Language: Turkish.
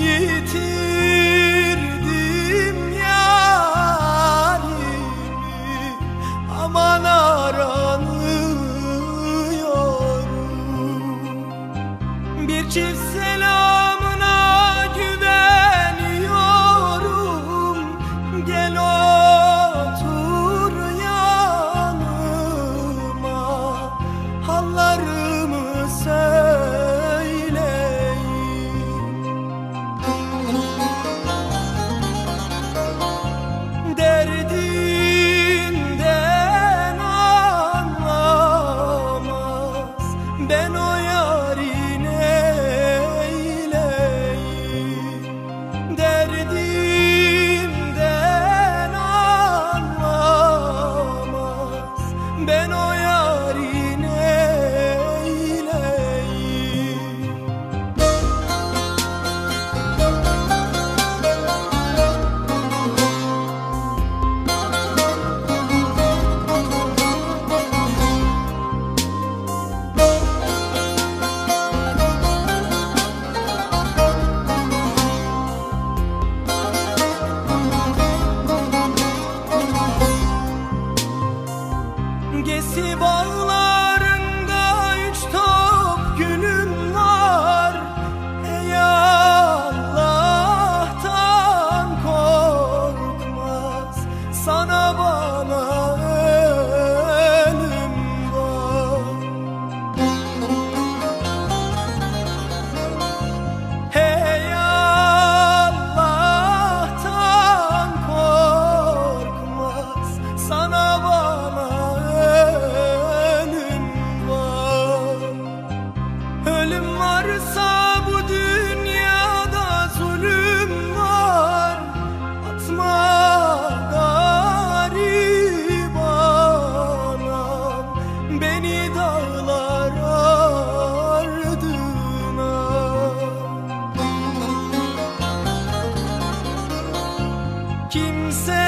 Yitirdim yarimi Aman aranıyorum. Bir çift selamına güveniyorum. Gel o say